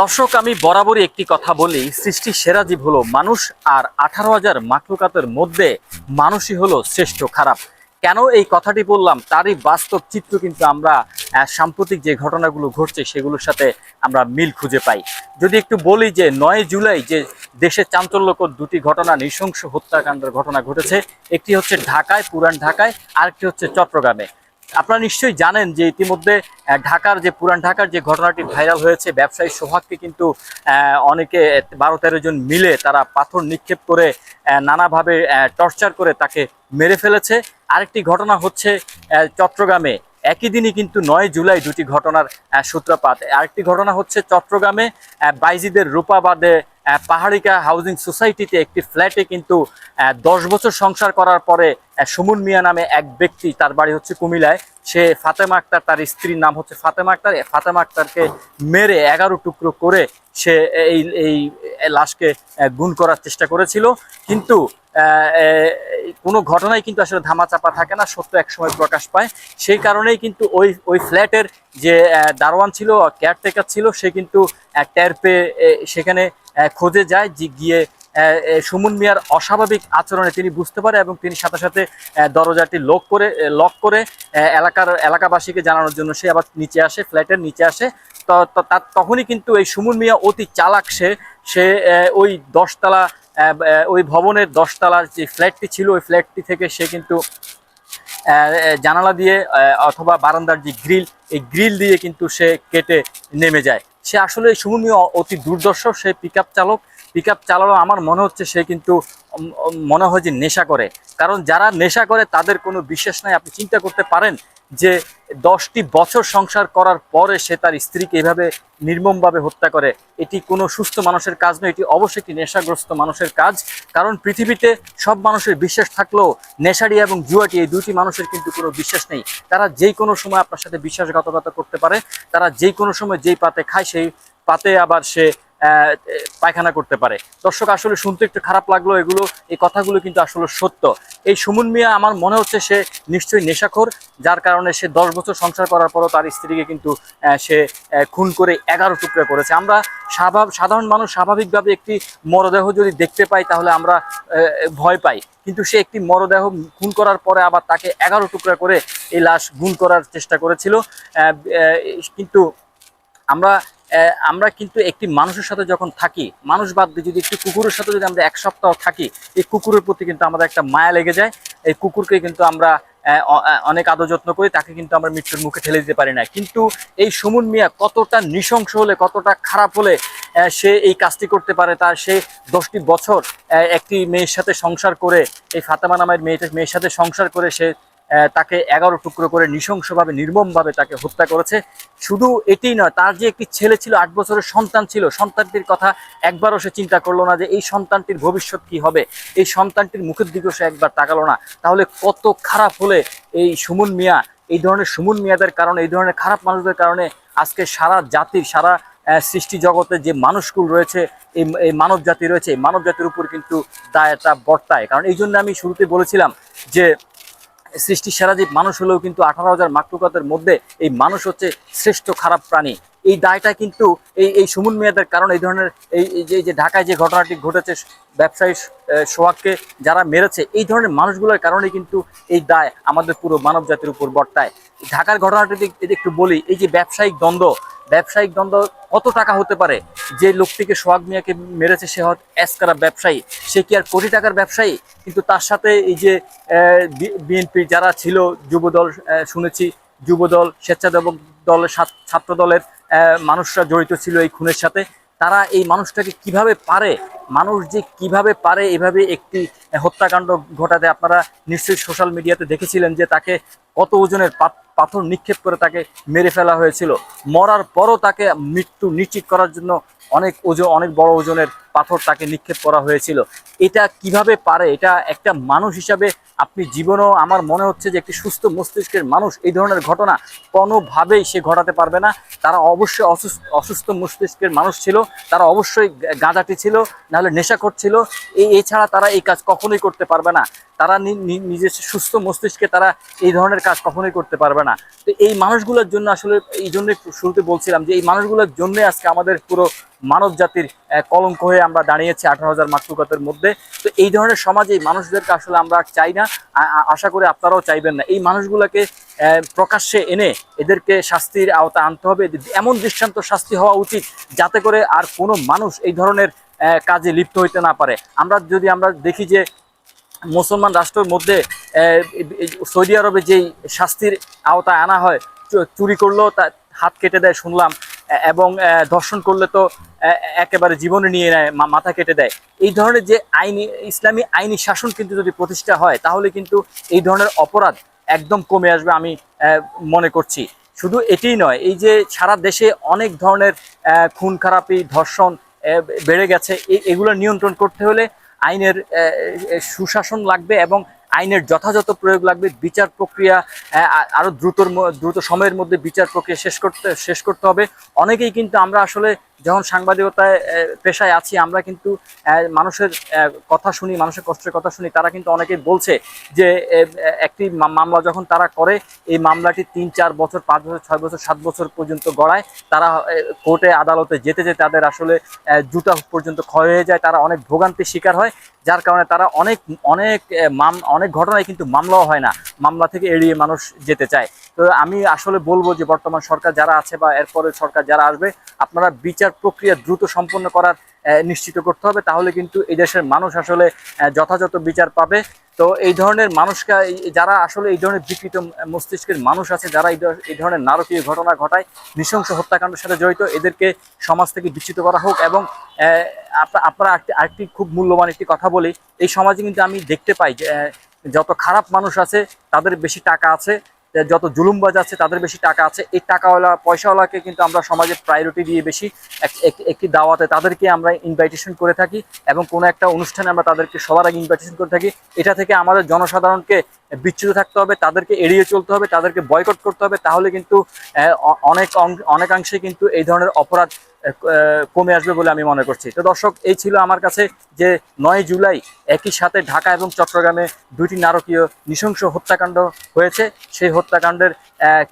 দর্শক, আমি বরাবরই একটি কথা বলি, সৃষ্টি সেরা জীব হলো মানুষ আর আঠারো হাজার মাকলুকাতের মধ্যে মানুষই হলো শ্রেষ্ঠ খারাপ। কেন এই কথাটি বললাম? তারই বাস্তব চিত্র কিন্তু আমরা সাম্প্রতিক যে ঘটনাগুলো ঘটছে সেগুলোর সাথে আমরা মিল খুঁজে পাই। যদি একটু বলি যে নয় জুলাই যে দেশে চাঞ্চল্যকর দুটি ঘটনা, নৃশংস হত্যাকাণ্ডের ঘটনা ঘটেছে, একটি হচ্ছে ঢাকায়, পুরান ঢাকায়, আরেকটি হচ্ছে চট্টগ্রামে। আপনারা নিশ্চয়ই জানেন যে ইতিমধ্যে ঢাকার যে পুরান ঢাকার যে ঘটনাটি ভাইরাল হয়েছে, ব্যবসায়ী সোহাগকে কিন্তু অনেকে বারো তেরো জন মিলে তারা পাথর নিক্ষেপ করে নানাভাবে টর্চার করে তাকে মেরে ফেলেছে। আরেকটি ঘটনা হচ্ছে চট্টগ্রামে। একই দিনই কিন্তু নয় জুলাই দুটি ঘটনার সূত্রপাত। আরেকটি ঘটনা হচ্ছে, চট্টগ্রামে বাইজিদের রূপাবাদে পাহাড়িকা হাউজিং সোসাইটিতে একটি ফ্ল্যাটে কিন্তু দশ বছর সংসার করার পরে সুমন মিয়া নামে এক ব্যক্তি, তার বাড়ি হচ্ছে কুমিল্লায়, সে ফাতেমা আক্তার, তার স্ত্রীর নাম হচ্ছে ফাতেমা আক্তার ফাতেমা আক্তারকে মেরে এগারো টুকরো করে সে এই এই লাশকে গুণ করার চেষ্টা করেছিল। কিন্তু কোনো ঘটনায় কিন্তু আসলে ধামাচাপা থাকে না, সত্য এক সময় প্রকাশ পায়। সেই কারণেই কিন্তু ওই ওই ফ্ল্যাটের যে দারোয়ান ছিল, কেয়ারটেকার ছিল, সে কিন্তু টের পেয়ে সেখানে খোঁজে যায় গিয়ে সুমন মিয়ার অস্বাভাবিক আচরণে তিনি বুঝতে পারে এবং তিনি সাথে সাথে দরজাটি লক করে লক করে এলাকার, এলাকাবাসীকে জানানোর জন্য সে আবার নিচে আসে, ফ্ল্যাটের নিচে আসে। তার তখনই কিন্তু এই সুমন মিয়া অতি চালাক সে। সে ওই দশতলা ওই ভবনের দশতলার যে ফ্ল্যাটটি ছিল, ওই ফ্ল্যাটটি থেকে সে কিন্তু জানালা দিয়ে অথবা বারান্দার যে গ্রিল, এই গ্রিল দিয়ে কিন্তু সে কেটে নেমে যায়। সে আসলে সুমনীয় অতি দুর্দর্শ সে পিক চালক। পিক চালানো আমার মনে হচ্ছে সে কিন্তু মনে হয় যে নেশা করে। কারণ যারা নেশা করে, তাদের কোনো বিশ্বাস নাই। আপনি চিন্তা করতে পারেন যে, দশটি বছর সংসার করার পরে সে তার স্ত্রীকে এভাবে নির্মমভাবে হত্যা করে। এটি কোনো সুস্থ মানুষের কাজ নয়, এটি অবশ্যই একটি নেশাগ্রস্ত মানুষের কাজ। কারণ পৃথিবীতে সব মানুষের বিশ্বাস থাকলেও নেশারি এবং জুয়াটি, এই দুটি মানুষের কিন্তু কোনো বিশ্বাস নেই। তারা যে কোনো সময় আপনার সাথে বিশ্বাসঘাতকতা করতে পারে। তারা যে কোনো সময় যেই পাতে খায়, সেই পাতে আবার সে পায়খানা করতে পারে। দর্শক, আসলে শুনতে একটু খারাপ লাগল এগুলো। এই কথাগুলো কিন্তু আসলে সত্য। এই সুমন মিয়া, আমার মনে হচ্ছে সে নিশ্চয়ই নেশাখোর, যার কারণে সে দশ বছর সংসার করার পরও তার স্ত্রীকে কিন্তু সে খুন করে এগারো টুকরা করেছে। আমরা স্বাভাব, সাধারণ মানুষ স্বাভাবিকভাবে একটি মরদেহ যদি দেখতে পাই, তাহলে আমরা ভয় পাই। কিন্তু সে একটি মরদেহ খুন করার পরে আবার তাকে এগারো টুকরা করে এই লাশ গুণ করার চেষ্টা করেছিল। কিন্তু আমরা আমরা কিন্তু একটি মানুষের সাথে যখন থাকি, মানুষ বাদ দিয়ে যদি একটি কুকুরের সাথে যদি আমরা এক সপ্তাহ থাকি, এই কুকুরের প্রতি কিন্তু আমাদের একটা মায়া লেগে যায়। এই কুকুরকে কিন্তু আমরা অনেক আদর যত্ন করি, তাকে কিন্তু আমরা মৃত্যুর মুখে ঠেলে দিতে পারি না। কিন্তু এই সুমন মিয়া কতটা নৃশংস হলে, কতটা খারাপ হলে সে এই কাজটি করতে পারে, তার সে দশটি বছর একটি মেয়ের সাথে সংসার করে, এই ফাতেমা নামের মেয়েটা, মেয়ের সাথে সংসার করে সে তাকে এগারো টুকরো করে নৃশংসভাবে, নির্মমভাবে তাকে হত্যা করেছে। শুধু এটাই নয়, তার যে একটি ছেলে ছিল, আট বছরের সন্তান ছিল, সন্তানটির কথা একবারও সে চিন্তা করল না যে এই সন্তানটির ভবিষ্যৎ কি হবে। এই সন্তানটির মুখের দিকেও সে একবার তাকালো না। তাহলে কত খারাপ হলে এই সুমন মিয়া, এই ধরনের সুমন মিয়াদের কারণে, এই ধরনের খারাপ মানুষদের কারণে আজকে সারা জাতির সারা সৃষ্টি জগতে যে মানুষকুল রয়েছে, এই এই মানব জাতি রয়েছে, এই মানব জাতির উপর কিন্তু দায়টা বর্তায়। কারণ এই জন্য আমি শুরুতে বলেছিলাম যে সৃষ্টির সেরা জীব, মানুষ হলেও কিন্তু আঠারো হাজার মাকলুকাতের মধ্যে এই মানুষ হচ্ছে শ্রেষ্ঠ খারাপ প্রাণী। এই দায়টা কিন্তু এই এই সুমন মেয়াদের কারণে, এই ধরনের এই যে যে ঢাকায় যে ঘটনাটি ঘটেছে, ব্যবসায়ী সোহাগকে যারা মেরেছে, এই ধরনের মানুষগুলোর কারণে কিন্তু এই দায় আমাদের পুরো মানব জাতির উপর বর্তায়। ঢাকার ঘটনাটি যদি একটু বলি, এই যে ব্যবসায়িক দ্বন্দ্ব ব্যবসায়িক দ্বন্দ্ব কত টাকা হতে পারে? যে লোকটিকে সোহাগ মিয়াকে মেরেছে, সে হয়তো এসকারা ব্যবসায়ী, সে কি আর কোটি টাকার ব্যবসায়ী? কিন্তু তার সাথে এই যে বিএনপি যারা ছিল, যুবদল শুনেছি, যুবদল, স্বেচ্ছাসেবক দলের ছাত্র দলের মানুষরা জড়িত ছিল এই খুনের সাথে। তারা এই মানুষটাকে কীভাবে পারে? মানুষ যে কীভাবে পারে, এভাবে একটি হত্যাকাণ্ড ঘটাতে আপনারা নিশ্চয়ই সোশ্যাল মিডিয়াতে দেখেছিলেন যে তাকে কত ওজনের পাথর নিক্ষেপ করে তাকে মেরে ফেলা হয়েছিল। মরার পরও তাকে মৃত্যু নিশ্চিত করার জন্য অনেক ওজন অনেক বড় ওজনের পাথর তাকে নিক্ষেপ করা হয়েছিল। এটা কীভাবে পারে? এটা একটা মানুষ হিসাবে আপনি জীবনও আমার মনে হচ্ছে যে একটি সুস্থ মস্তিষ্কের মানুষ এই ধরনের ঘটনা কোনোভাবেই সে ঘটাতে পারবে না। তারা অবশ্যই অসুস্থ মস্তিষ্কের মানুষ ছিল। তারা অবশ্যই গা- গাঁজাটি ছিল, নাহলে নেশা করছিল এই এছাড়া তারা এই কাজ কখনোই করতে পারবে না। তারা নিজের সুস্থ মস্তিষ্কে তারা এই ধরনের কাজ কখনোই করতে পারবে না। তো এই মানুষগুলোর জন্য আসলে এই জন্য শুরুতে বলছিলাম যে এই মানুষগুলোর জন্য আজকে আমাদের পুরো মানব জাতির কলঙ্ক হয়ে আমরা দাঁড়িয়েছি আঠারো হাজার মাতৃকতের মধ্যে। তো এই ধরনের সমাজে এই মানুষদেরকে আসলে আমরা চাই না। আশা করি আপনারাও চাইবেন না। এই মানুষগুলোকে প্রকাশ্যে এনে এদেরকে শাস্তির আওতায় আনতে হবে। এমন দৃষ্টান্ত শাস্তি হওয়া উচিত যাতে করে আর কোনো মানুষ এই ধরনের কাজে লিপ্ত হইতে না পারে। আমরা যদি আমরা দেখি যে মুসলমান রাষ্ট্রের মধ্যে সৌদি আরবে যেই শাস্তির আওতায় আনা হয় চুরি করলেও তা, হাত কেটে দেয় শুনলাম এবং ধর্ষণ করলে তো একেবারে জীবনে নিয়ে নেয় মাথা কেটে দেয়। এই ধরনের যে আইনি, ইসলামী আইনি শাসন কিন্তু যদি প্রতিষ্ঠা হয়, তাহলে কিন্তু এই ধরনের অপরাধ একদম কমে আসবে আমি মনে করছি। শুধু এটিই নয়, এই যে সারা দেশে অনেক ধরনের খুন, খারাপি, ধর্ষণ বেড়ে গেছে এগুলো নিয়ন্ত্রণ করতে হলে আইনের সুশাসন লাগবে এবং আইনের যথাযথ প্রয়োগ লাগবে, বিচার প্রক্রিয়া আরও দ্রুত দ্রুতর দ্রুত সময়ের মধ্যে বিচার প্রক্রিয়া শেষ করতে শেষ করতে হবে। অনেকেই কিন্তু আমরা আসলে যখন সাংবাদিকতায় পেশায় আছি, আমরা কিন্তু মানুষের কথা শুনি, মানুষের কষ্টের কথা শুনি, তারা কিন্তু অনেকেই বলছে যে একটি মামলা যখন তারা করে, এই মামলাটি তিন, চার বছর, পাঁচ বছর, ছয় বছর, সাত বছর পর্যন্ত গড়ায়, তারা কোর্টে, আদালতে যেতে যেতে তাদের আসলে জুতা পর্যন্ত ক্ষয় হয়ে যায়, তারা অনেক ভোগান্তির শিকার হয়, যার কারণে তারা অনেক অনেক মাম, অনেক ঘটনায় কিন্তু মামলাও হয় না, মামলা থেকে এড়িয়ে মানুষ যেতে চায়। তো আমি আসলে বলব যে বর্তমান সরকার যারা আছে বা এরপরে সরকার যারা আসবে, আপনারা বিচার প্রক্রিয়া দ্রুত সম্পন্ন করার নিশ্চিত করতে হবে। তাহলে কিন্তু এই দেশের মানুষ আসলে যথাযথ বিচার পাবে। তো এই ধরনের মানুষকে যারা আসলে এই ধরনের বিকৃত মস্তিষ্কের মানুষ আছে, যারা এই ধর- এই ধরনের নারকীয় ঘটনা ঘটায়, নৃশংস হত্যাকাণ্ডের সাথে জড়িত, এদেরকে সমাজ থেকে বিচ্যুত করা হোক এবং আপনারা আরেকটি আরেকটি খুব মূল্যবান একটি কথা বলি। এই সমাজে কিন্তু আমি দেখতে পাই যে যত খারাপ মানুষ আছে, তাদের বেশি টাকা আছে। যত জুলুমবাজ আছে, তাদের বেশি টাকা আছে। এই টাকাওয়ালা, পয়সাওয়ালাকে কিন্তু আমরা সমাজে প্রায়োরিটি দিয়ে বেশি এক- এক- একটি দাওয়াতে তাদেরকে আমরা ইনভাইটেশন করে থাকি এবং কোনো একটা অনুষ্ঠানে আমরা তাদেরকে সবার আগে ইনভাইটেশন করে থাকি। এটা থেকে আমাদের জনসাধারণকে বিচ্যুত থাকতে হবে, তাদেরকে এড়িয়ে চলতে হবে, তাদেরকে বয়কট করতে হবে। তাহলে কিন্তু অনেক অনেকাংশে কিন্তু এই ধরনের অপরাধ কমে আসবে বলে আমি মনে করছি। তো দর্শক, এই ছিল আমার কাছে যে নয় জুলাই একই সাথে ঢাকা এবং চট্টগ্রামে দুইটি নারকীয় নৃশংস হত্যাকাণ্ড হয়েছে। সেই হত্যাকাণ্ডের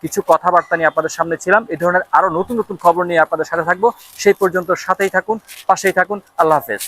কিছু কথাবার্তা নিয়ে আপনাদের সামনে ছিলাম। এই ধরনের আরও নতুন নতুন খবর নিয়ে আপনাদের সাথে থাকব। সেই পর্যন্ত সাথেই থাকুন, পাশেই থাকুন। আল্লাহ হাফেজ।